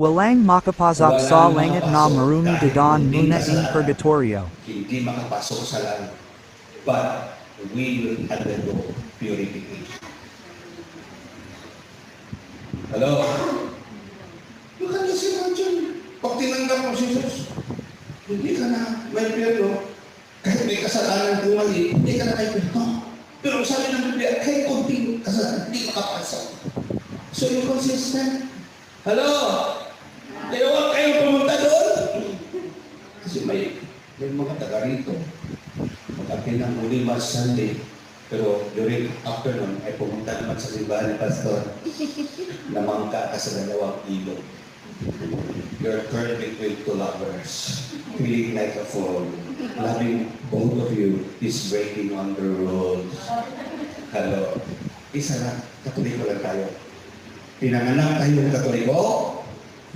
Walang makapasok sa langit na marumi dadaan muna in purgatorio. hindi makapasok sa langit. But we will undergo purification. Hello? Baka na si Rajan. Pag tinanggap mo si Jesus, hindi ka na may pero. Kahit may kasalanan kung mali, hindi ka na may pero. Pero sabi ng Biblia, kahit konting kasalanan, hindi makapasok. So you're consistent. Hello? Kasi may, may mga taga rito. Mag-akin ng Ulima Sunday. Pero during afternoon ay pumunta naman sa simbahan ni Pastor na mangka ka sa dalawang ilog. You're turned between two lovers, feeling like a fool. Loving both of you is breaking on the rules. Hello. Isa lang, katoliko lang tayo. Pinanganak tayo ng katoliko,